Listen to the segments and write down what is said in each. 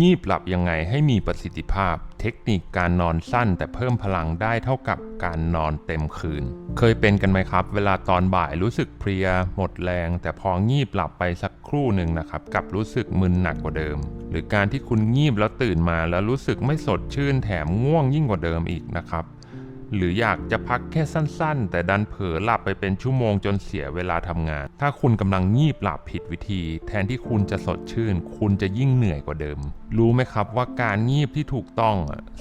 งีบหลับยังไงให้มีประสิทธิภาพ เทคนิคการนอนสั้นแต่เพิ่มพลังได้เท่ากับการนอนเต็มคืน เคยเป็นกันไหมครับ เวลาตอนบ่ายรู้สึกเพลีย หมดแรง แต่พองีบหลับไปสักครู่หนึ่งนะครับกลับรู้สึกมึนหนักกว่าเดิม หรือการที่คุณงีบแล้วตื่นมาแล้วรู้สึกไม่สดชื่นแถมง่วงยิ่งกว่าเดิมอีกนะครับ หรืออยากจะพักแค่สั้นๆ แต่ดันเผลอหลับไปเป็นชั่วโมงจนเสียเวลาทำงาน ถ้าคุณกำลังงีบหลับผิดวิธี แทนที่คุณจะสดชื่น คุณจะยิ่งเหนื่อยกว่าเดิม รู้ไหมครับว่าการงีบที่ถูกต้อง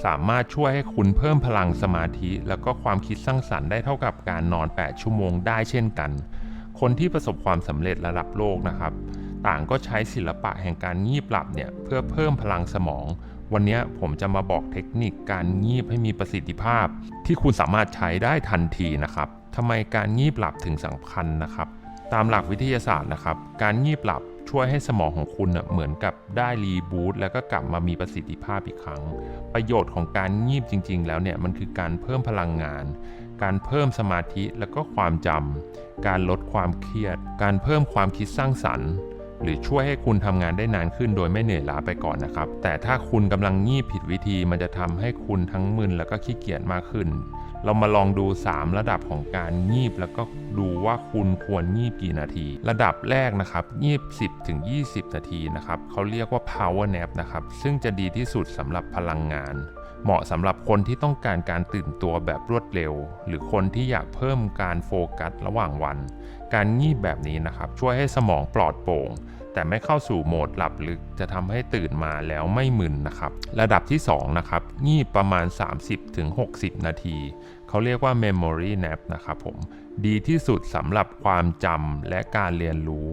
สามารถช่วยให้คุณเพิ่มพลังสมาธิ แล้วก็ความคิดสร้างสรรค์ได้เท่ากับการนอน 8 ชั่วโมงได้เช่นกัน คนที่ประสบความสำเร็จระดับโลกนะครับ ต่างก็ใช้ศิลปะแห่งการงีบหลับเนี่ยเพื่อเพิ่มพลังสมอง วันนี้ผมจะมาบอกเทคนิคการงีบให้มีประสิทธิภาพ ที่คุณสามารถใช้ได้ทันทีนะครับทำไมการงีบหลับถึงสำคัญนะครับ ตามหลักวิทยาศาสตร์นะครับ การงีบหลับช่วยให้สมองของคุณเหมือนกับได้รีบูตแล้วก็กลับมามีประสิทธิภาพอีกครั้ง ประโยชน์ของการงีบจริง ๆ แล้วเนี่ยมันคือการเพิ่มพลังงาน การเพิ่มสมาธิแล้วก็ความจำการลดความเครียด การเพิ่มความคิดสร้างสรรค์ หรือช่วยให้คุณทำงานได้นานขึ้นโดยไม่เหนื่อยล้าไปก่อนนะครับ แต่ถ้าคุณกำลังงีบผิดวิธีมันจะทำให้คุณทั้งมึนแล้วก็ขี้เกียจมากขึ้น เรามาลองดู 3 ระดับของการงีบแล้วก็ดูว่าคุณควรงีบกี่นาที ระดับแรกนะครับงีบ 10ถึง20 นาทีนะครับเขาเรียกว่า power nap นะครับซึ่งจะดีที่สุดสำหรับพลังงาน เหมาะสำหรับคนที่ต้องการการตื่นตัวแบบรวดเร็ว หรือคนที่อยากเพิ่มการโฟกัสระหว่างวัน การงีบแบบนี้นะครับ ช่วยให้สมองปลอดโปร่ง แต่ไม่เข้าสู่โหมดหลับลึก จะทำให้ตื่นมาแล้วไม่มึนนะครับ ระดับที่ 2 นะครับ งีบประมาณ 30-60 นาที เขาเรียกว่า memory nap นะครับผมดีที่สุดสำหรับความจำและการเรียนรู้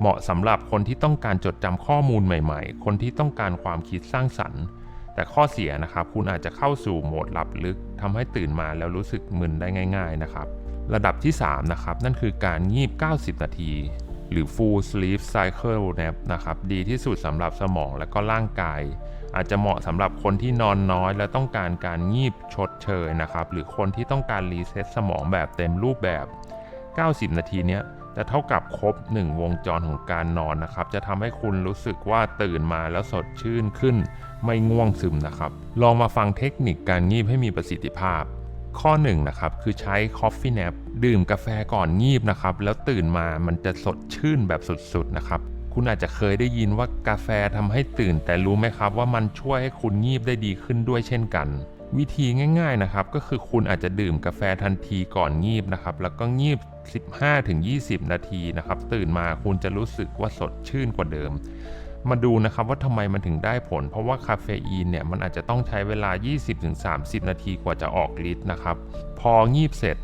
เหมาะสำหรับคนที่ต้องการจดจำข้อมูลใหม่ ๆ คนที่ต้องการความคิดสร้างสรรค์ แต่ข้อเสียนะครับคุณอาจจะเข้าสู่โหมดหลับลึกทำให้ตื่นมาแล้วรู้สึกมึนได้ง่าย ๆนะครับ ระดับที่ 3 นะครับ นั่นคือการงีบ 90 นาที หรือ full sleep cycle nap นะครับ ดีที่สุดสำหรับสมองและก็ร่างกาย อาจจะเหมาะสำหรับคนที่นอนน้อย และต้องการการงีบชดเชยนะครับ หรือคนที่ต้องการรีเซ็ตสมองแบบเต็มรูปแบบ 90 นาทีเนี้ยจะเท่ากับครบ 1 วงจรของการนอนนะครับ จะทำให้คุณรู้สึกว่าตื่นมาแล้วสดชื่นขึ้น ไม่ง่วงซึมนะครับ ลองมาฟังเทคนิคการงีบให้มีประสิทธิภาพ ข้อ1นงนะครับคือใช้ Coffee Nap ดื่มกาแฟก่อนงีบนะครับ แล้วตื่นมามันจะสดชื่นแบบสุดๆนะครับคุณอาจจะเคยได้ยินว่ากาแฟทำให้ตื่น แต่รู้ไหมครับว่ามันช่วยให้คุณงีบได้ดีขึ้นด้วยเช่นกัน วิธีง่าย ๆนะครับ ก็คือคุณอาจจะดื่มกาแฟทันทีก่อนงีบนะครับ แล้วก็งีบ 15-20 นาทีนะครับ ตื่นมาคุณจะรู้สึกว่าสดชื่นกว่าเดิม มาดูนะครับว่าทำไมมันถึงได้ผล เพราะว่าคาเฟอีนเนี่ยมันอาจจะต้องใช้เวลา 20-30 นาทีกว่าจะออกฤทธิ์นะครับ พองีบเสร็จ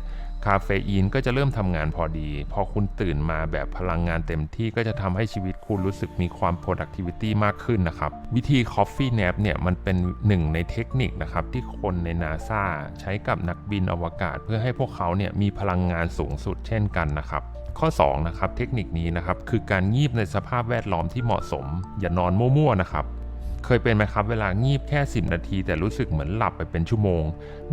คาเฟอีนก็จะเริ่มทำงานพอดี พอคุณตื่นมาแบบพลังงานเต็มที่ก็จะทำให้ชีวิตคุณรู้สึกมีความ productivity มากขึ้นนะครับ วิธี coffee nap เนี่ยมันเป็นหนึ่งในเทคนิคนะครับที่คนในนาซาใช้กับนักบินอวกาศ เพื่อให้พวกเขาเนี่ยมีพลังงานสูงสุดเช่นกันนะครับ ข้อ2นะครับเทคนิคนี้นะครับคือการงีบในสภาพแวดล้อมที่เหมาะสม อย่านอนมั่วๆนะครับ เคยเป็นไหมครับเวลางีบแค่ 10 นาที แต่รู้สึกเหมือนหลับไปเป็นชั่วโมง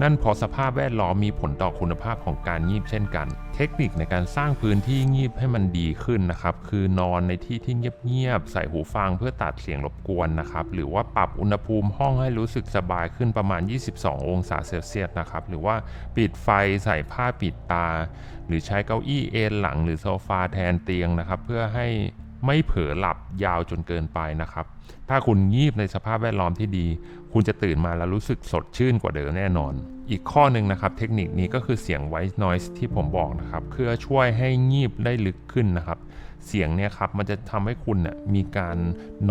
นั่นเพราะสภาพแวดล้อมมีผลต่อคุณภาพของการงีบเช่นกัน เทคนิคในการสร้างพื้นที่งีบให้มันดีขึ้นนะครับ คือนอนในที่ที่เงียบๆใส่หูฟังเพื่อตัดเสียงรบกวนนะครับ หรือว่าปรับอุณหภูมิห้องให้รู้สึกสบายขึ้นประมาณ 22 องศาเซลเซียสนะครับ หรือว่าปิดไฟใส่ผ้าปิดตา หรือใช้เก้าอี้เอนหลังหรือโซฟาแทนเตียงนะครับ เพื่อให้ ไม่เผลอหลับยาวจนเกินไปนะครับ ถ้าคุณงีบในสภาพแวดล้อมที่ดี คุณจะตื่นมาแล้วรู้สึกสดชื่นกว่าเดิมแน่นอน อีกข้อหนึ่งนะครับ เทคนิคนี้ก็คือเสียง white noise ที่ผมบอกนะครับเพื่อช่วยให้งีบได้ลึกขึ้นนะครับ เสียงเนี่ยครับมันจะทำให้คุณน่ยมีการ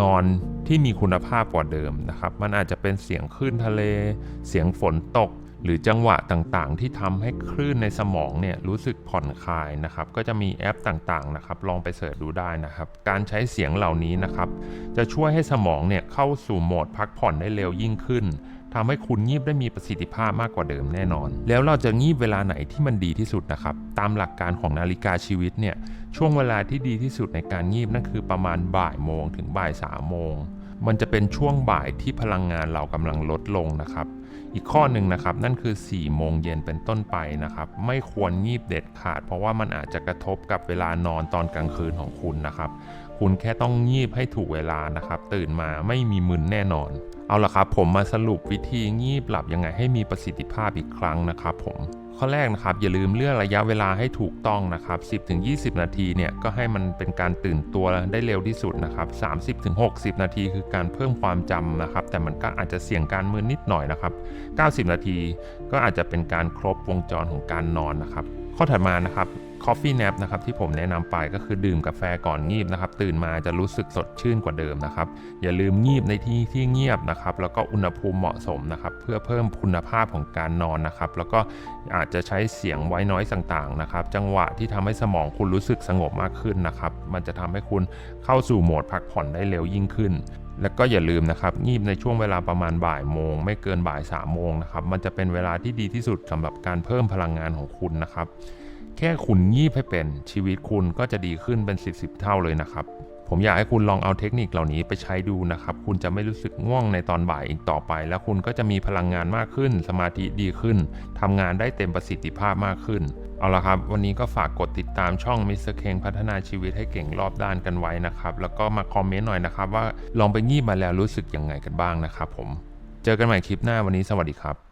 นอนที่มีคุณภาพกว่าเดิมนะครับ มันอาจจะเป็นเสียงคลื่นทะเล เสียงฝนตก หรือจังหวะต่างๆ ที่ทำให้คลื่นในสมองเนี่ยรู้สึกผ่อนคลายนะครับ ก็จะมีแอปต่างๆนะครับ ลองไปเสิร์ชดูได้นะครับ การใช้เสียงเหล่านี้นะครับ จะช่วยให้สมองเนี่ยเข้าสู่โหมดพักผ่อนได้เร็วยิ่งขึ้นทำให้คุณงีบได้มีประสิทธิภาพมากกว่าเดิมแน่นอน แล้วเราจะงีบเวลาไหนที่มันดีที่สุดนะครับ ตามหลักการของนาฬิกาชีวิตเนี่ย ช่วงเวลาที่ดีที่สุดในการงีบนั่นคือประมาณบ่ายโมงถึงบ่ายสามโมง มันจะเป็นช่วงบ่ายที่พลังงานเรากำลังลดลงนะครับ อีกข้อหนึ่งนะครับนั่นคือ 4 โมงเย็นเป็นต้นไปนะครับ ไม่ควรงีบเด็ดขาด เพราะว่ามันอาจจะกระทบกับเวลานอนตอนกลางคืนของคุณนะครับคคุณแค่ต้องงีบให้ถูกเวลานะครับ ตื่นมาไม่มีมึนแน่นอน เอาละครับ ผมมาสรุปวิธีงีบหลับยังไงให้มีประสิทธิภาพอีกครั้งนะครับ ผม ข้อแรกนะครับอย่าลืมเลือกระยะเวลาให้ถูกต้องนะครับ 10-20 นาทีเนี่ยก็ให้มันเป็นการตื่นตัวได้เร็วที่สุดนะครับ 30-60 นาทีคือการเพิ่มความจำนะครับ แต่มันก็อาจจะเสี่ยงการมืนนิดหน่อยนะครับ 90 นาทีก็อาจจะเป็นการครบวงจรของการนอนนะครับ ข้อถัดมานะครับ Coffee Nap นะครับที่ผมแนะนำไปก็คือดื่มกาแฟก่อนงีบนะครับตื่นมาจะรู้สึกสดชื่นกว่าเดิมนะครับอย่าลืมงีบในที่ที่เงียบนะครับแล้วก็อุณหภูมิเหมาะสมนะครับเพื่อเพิ่มคุณภาพของการนอนนะครับแล้วก็อาจจะใช้เสียงไว้น้อยต่างๆนะครับจังหวะที่ทำให้สมองคุณรู้สึกสงบมากขึ้นนะครับมันจะทำให้คุณเข้าสู่โหมดพักผ่อนได้เร็วยิ่งขึ้นแล้วก็อย่าลืมนะครับงีบในช่วงเวลาประมาณบ่ายโมง ไม่เกินบ่ายสามโมงนะครับมันจะเป็นเวลาที่ดีที่สุดสำหรับการเพิ่มพลังงานของคุณนะครับ แค่คุณงีบให้เป็นชีวิตคุณก็จะดีขึ้นเป็น 10 10เท่าเลยนะครับ ผมอยากให้คุณลองเอาเทคนิคเหล่านี้ไปใช้ดูนะครับ คุณจะไม่รู้สึกง่วงในตอนบ่ายอีกต่อไป แล้วคุณก็จะมีพลังงานมากขึ้น สมาธิดีขึ้นทำงานได้เต็มประสิทธิภาพมากขึ้นเอาละครับ วันนี้ก็ฝากกดติดตามช่อง Mr. King พัฒนาชีวิตให้เก่งรอบด้านกันไว้นะครับ แล้วก็มาคอมเมนต์หน่อยนะครับ ว่าลองไปงีบมาแล้วรู้สึกยังไงกันบ้างนะครับผม เจอกันใหม่คลิปหน้าวันนี้สวัสดีครับ